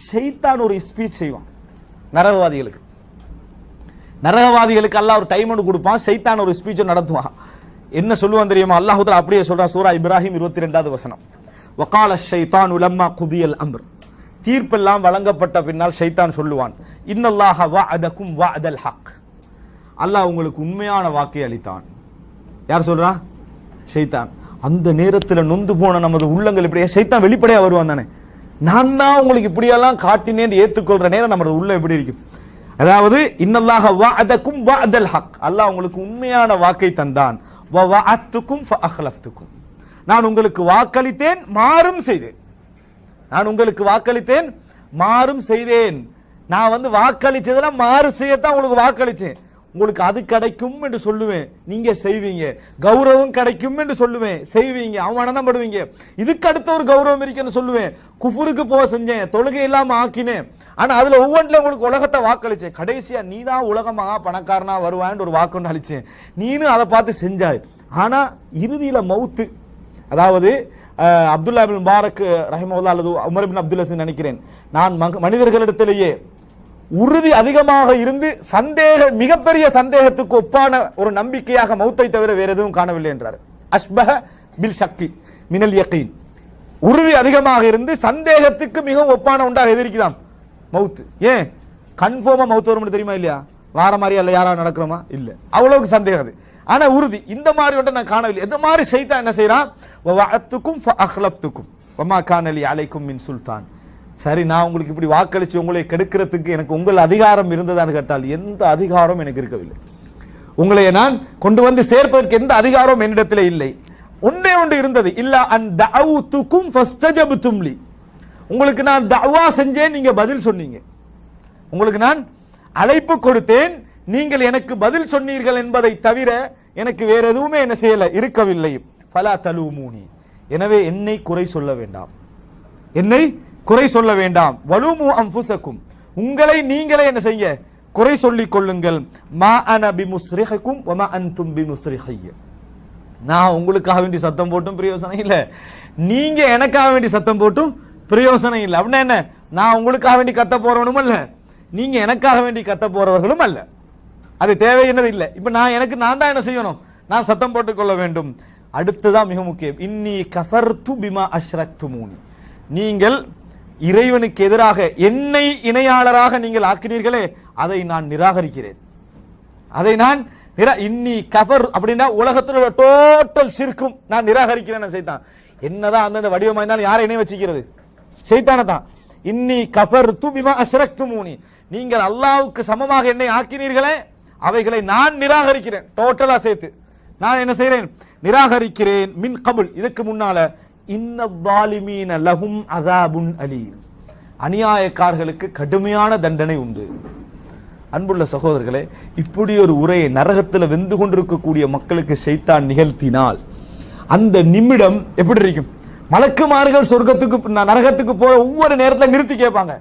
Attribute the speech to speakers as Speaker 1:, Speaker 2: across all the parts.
Speaker 1: ஷைத்தான் ஒரு ஸ்பீச் செய்வான். நரகவாதிகளுக்கு. நரகவாதிகளுக்கு அல்லாஹ் ஒரு டைம் ஒன்று கொடுப்பான் ஷைத்தான் ஒரு ஸ்பீச் நடத்துவான். என்ன சொல்லுவான் தெரியுமா? அல்லாஹுதலா அப்படியே சொல்றான் சூரா இப்ராஹிம் இருபத்தி ரெண்டாவது வசனம். வக்கால ஷைத்தான் உலம்மா குதியல் அம்ர். தீர்ப்பெல்லாம் வழங்கப்பட்ட பின்னால் ஷைத்தான் சொல்லுவான் இன்னல்லாஹ வா தல் ஹக். அல்லாஹ் உங்களுக்கு உண்மையான வாக்கை அளித்தான். யார் சொல்றா? ஷைத்தான். அந்த நேரத்தில் நொந்து போன நமது உள்ளங்கள் இப்படியே ஷைத்தான் வெளிப்படையாக வருவான் தானே? நான் தான் உங்களுக்கு இப்படியெல்லாம் காட்டினேன் ஏற்றுக்கொள்கிற நேரம் நம்ம உள்ள எப்படி இருக்கும்? அதாவது இன்னல்லாக வா அதக்கும் வா அதல் ஹக். அல்லாஹ் உங்களுக்கு உண்மையான வாக்கை தந்தான். வ அத்துக்கும் அஹ்லஃப்துக்கும். நான் உங்களுக்கு வாக்களித்தேன் மாறும் செய்தேன். நான் உங்களுக்கு வாக்களித்தேன் மாறும் செய்தேன். நான் வந்து வாக்களிச்சதெல்லாம் மாறு செய்யத்தான் உங்களுக்கு வாக்களித்தேன். உங்களுக்கு அது கிடைக்கும் என்று சொல்லுவேன். நீங்க செய்வீங்க. கௌரவம் கிடைக்கும் என்று சொல்லுவேன். செய்வீங்க. அவமானம் தான் படுவீங்க. இதுக்கு அடுத்த ஒரு கௌரவம் இருக்குன்னு சொல்லுவேன். குஃபுருக்கு போக செஞ்சேன். தொழுகை இல்லாம ஆக்கினேன். ஆனா அதுல ஒவ்வொன்றில் உங்களுக்கு உலகத்தை வாக்களிச்சேன். கடைசியா நீ தான் உலகமாக பணக்காரனா வருவான்னு ஒரு வாக்கு அழிச்சேன். அளிச்சேன் நீனும் அதை பார்த்து செஞ்சாய். ஆனா இறுதியில மவுத்து. அதாவது அப்துல்லா பின் பாரக் ரஹிமவுல்லா அல்லது உமர் பின் அப்துல்லா நினைக்கிறேன். நான் மனிதர்களிடத்திலேயே உறுதி அதிகமாக இருந்து சந்தேக மிகப்பெரிய சந்தேகத்துக்கு ஒப்பான ஒரு நம்பிக்கையாக மௌத்தை தவிர வேற எதுவும் காணவில்லை என்றார். அஷ்பஹ பில் சக்தி மினல் யக்கீன் உறுதி அதிகமாக இருந்து சந்தேகத்துக்கு மிகவும் ஒப்பான உண்டாக எதிர்க்குதாம். மவுத்து ஏன்? கன்ஃபார்மா மவுத்து வரும்னு தெரியுமா இல்லையா? வார மாதிரி அல்ல யாரா நடக்கிறோமா? இல்லை. அவ்வளவுக்கு சந்தேகம் அது. ஆனா உறுதி இந்த மாதிரி ஒன்றை நான் காணவில்லை. இந்த மாதிரி செய்தா என்ன செய்யறான் வஅத்துக்கும் ஃபஅஹ்லஃப்துக்கும் வமா கானலி அலைக்கும் மின் சுல்தான். சரி நான் உங்களுக்கு இப்படி வாக்களித்து உங்களை கெடுக்கிறதுக்கு எனக்கு உங்கள் அதிகாரம் இருந்ததான்னு கேட்டால் எந்த அதிகாரம் எனக்கு இருக்கவில்லை. உங்களை நான் கொண்டு வந்து சேர்ப்பதற்கு எந்த அதிகாரம் என்னிடத்தில் இல்லை. ஒன்றே ஒன்று இருந்தது. இல்ல அன் தஅவுத்துக்கும் ஃபஸ்டஜபு லி. உங்களுக்கு நான் தவா செஞ்சேன் நீங்க பதில் சொன்னீங்க. உங்களுக்கு நான் அழைப்பு கொடுத்தேன் நீங்கள் எனக்கு பதில் சொன்னீர்கள் என்பதை தவிர எனக்கு வேற எதுவுமே என்ன செய்யல இருக்கவில்லை. ஃபலா தலூமூனி. எனவே என்னை குறை சொல்ல வேண்டாம். என்னை குறை சொல்ல வேண்டாம். வலுமு அம்புசக்கும் உங்களை நீங்களே என்ன செய்ய குறை சொல்லிக் கொள்ளுங்கள். மா அன பிமுஸ்ரிஹக்கும் அன் தும் பிமுஸ்ரிஹைய நான் உங்களுக்காக வேண்டி சத்தம் போட்டும் பிரயோசனம் இல்லை. நீங்க எனக்காக வேண்டி சத்தம் போட்டும் பிரயோசனம் இல்லை. அப்படின்னா என்ன? நான் உங்களுக்காக வேண்டி கத்த போறவனும் அல்ல. நீங்க எனக்காக வேண்டி கத்த போறவர்களும் அல்ல. அது தேவையானது இல்லை. இப்போ நான் எனக்கு நான் தான் என்ன செய்யணும்? நான் சத்தம் போட்டுக்கொள்ள வேண்டும். அடுத்ததான் மிக முக்கியம். இன்னி கஃபர்து பிமா அஷ்ரக்துமூனி. நீங்கள் இறைவனுக்கு எதிராக என்னை இணையாளராக நீங்கள் ஆக்கினீர்களே அதை நான் நிராகரிக்கிறேன். அதை நான் நிரா இன்னி கஃபர் அப்படின்னா உலகத்தில் உள்ள டோட்டல் சிற்கும் நான் நிராகரிக்கிறேன் செய்தான் என்னதான் அந்தந்த வடிவமாக இருந்தாலும் யாரை இணை வச்சுக்கிறது? செய்தான தான். இன்னி கஃபர் துபிமா அசரக்து மூனி நீங்கள் அல்லாவுக்கு சமமாக என்னை ஆக்கினீர்களே அவைகளை நான் நிராகரிக்கிறேன். டோட்டலாக சேர்த்து. நான் என்ன செய்கிறேன் நிராகரிக்கிறேன். மின் கபுல். இதுக்கு முன்னால இன்ன வாலிமீன லஹும் அதாபுன் அலீம். அநியாயக்காரர்களுக்கு கடுமையான தண்டனை உண்டு. அன்புள்ள சகோதரர்களே இப்படி ஒரு உரையை நரகத்தில் வெந்து கொண்டிருக்கக்கூடிய மக்களுக்கு செய்தான் நிகழ்த்தினால் அந்த நிமிடம் எப்படி இருக்கும்? மலக்குமார்கள் சொர்க்கத்துக்கு நரகத்துக்கு போற ஒவ்வொரு நேரத்தில் நிறுத்தி கேட்பாங்க.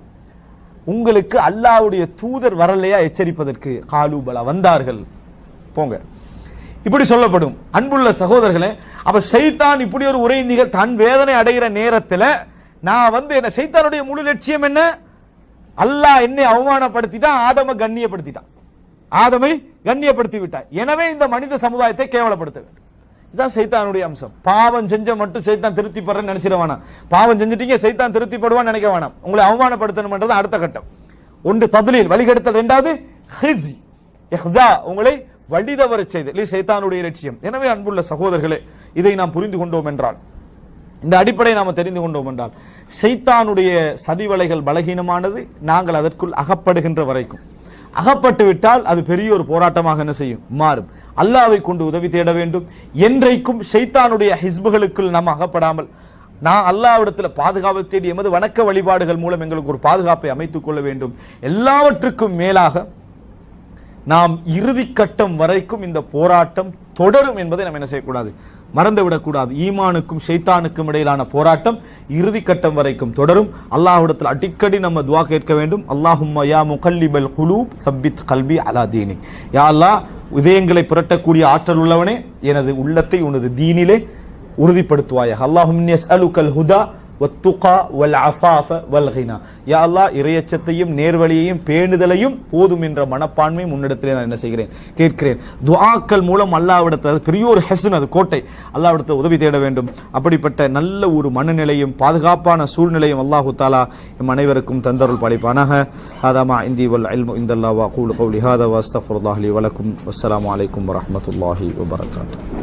Speaker 1: உங்களுக்கு அல்லாவுடைய தூதர் வரலையா? எச்சரிப்பதற்கு காலூபலா வந்தார்கள். போங்க. இப்படி சொல்லப்படும். அன்புள்ள சகோதரர்களே அப்ப சைத்தான் இப்படி ஒரு உரை நிகழ் தன் வேதனை அடைகிற நேரத்தில் நான் வந்து என்ன சைத்தானுடைய முழு லட்சியம் என்ன? அல்லாஹ் என்னை அவமானப்படுத்திட்டான் ஆதம கண்ணியப்படுத்திட்டான். ஆதமை கண்ணியப்படுத்தி விட்டான். எனவே இந்த மனித சமுதாயத்தை கேவலப்படுத்த வேண்டும். இதுதான் சைத்தானுடைய அம்சம். பாவம் செஞ்ச மட்டும் சைத்தான் திருப்தி படுறேன்னு நினைச்சிட வேணாம். பாவம் செஞ்சுட்டீங்க சைத்தான் திருப்தி படுவான்னு நினைக்க வேணாம். உங்களை அவமானப்படுத்தணும்ன்றது அடுத்த கட்டம். ஒன்று ததுலில். வழிகெடுத்தல். ரெண்டாவது ஹிஸி உங்களை வழிதவர செய்தல் சைத்தானுடைய லட்சியம். எனவே அன்புள்ள சகோதரர்களே இதை நாம் புரிந்து கொண்டோம் என்றால் இந்த அடிப்படை நாம் தெரிந்து கொண்டோம் என்றால் சைத்தானுடைய சதிவலைகள் பலகீனமானது நாங்கள் அதற்குள் அகப்படுகின்ற வரைக்கும். அகப்பட்டு விட்டால் அது பெரிய ஒரு போராட்டமாக என்ன செய்யும்? மாறும். அல்லாவை கொண்டு உதவி தேட வேண்டும். என்றைக்கும் ஷைத்தானுடைய ஹிஸ்புகளுக்குள் நாம் அகப்படாமல் நான் அல்லாவிடத்தில் பாதுகாவல் தேடி எமது வணக்க வழிபாடுகள் மூலம் எங்களுக்கு ஒரு பாதுகாப்பை அமைத்துக் கொள்ள வேண்டும். எல்லாவற்றுக்கும் மேலாக நாம் இறுதி கட்டம் வரைக்கும் இந்த போராட்டம் தொடரும் என்பதை நாம் என்ன செய்யக்கூடாது? மறந்துவிடக்கூடாது. ஈமானுக்கும் ஷைத்தானுக்கும் இடையிலான போராட்டம் இறுதி கட்டம் வரைக்கும் தொடரும். அல்லாஹ்விடத்தில் அடிக்கடி நம்ம துவா கேட்க வேண்டும். அல்லாஹும்ம யா முகல்லிபல் குலூப் சப்பித் கல்வி அலா தீனி யா அல்லாஹ் இதயங்களை புரட்டக்கூடிய ஆற்றல் உள்ளவனே எனது உள்ளத்தை உனது தீனிலே உறுதிப்படுத்துவாயாக. அல்லாஹும் அலுக்கல் ஹுதா வத்துகா வல் அஃபாஃப வல் கினா யா அல்லாஹ் இறையச்சத்தையும் நேர்வழியையும் பேணுதலையும் போதும் என்ற மனப்பான்மை முன்னிடத்திலே நான் என்ன செய்கிறேன்? கேட்கிறேன். துவாக்கள் மூலம் அல்லாஹ்விடத்தில் அது பெரிய ஒரு ஹெசன் அது கோட்டை. அல்லாஹ்விடத்தில் உதவி தேட வேண்டும். அப்படிப்பட்ட நல்ல ஒரு மனநிலையும் பாதுகாப்பான சூழ்நிலையும் அல்லாஹு தாலா எம் அனைவருக்கும் தந்தருள் படைப்பானாக. ஹாதாமா இந்தி வல் இல்மு இந்தல்லா வா கூலு கௌலி ஹாதா வஸ்தஃபுல்லாஹி வலக்கும் வஸ்ஸலாமு அலைக்கும் வரமத்துல்லாஹி வபரகாத்து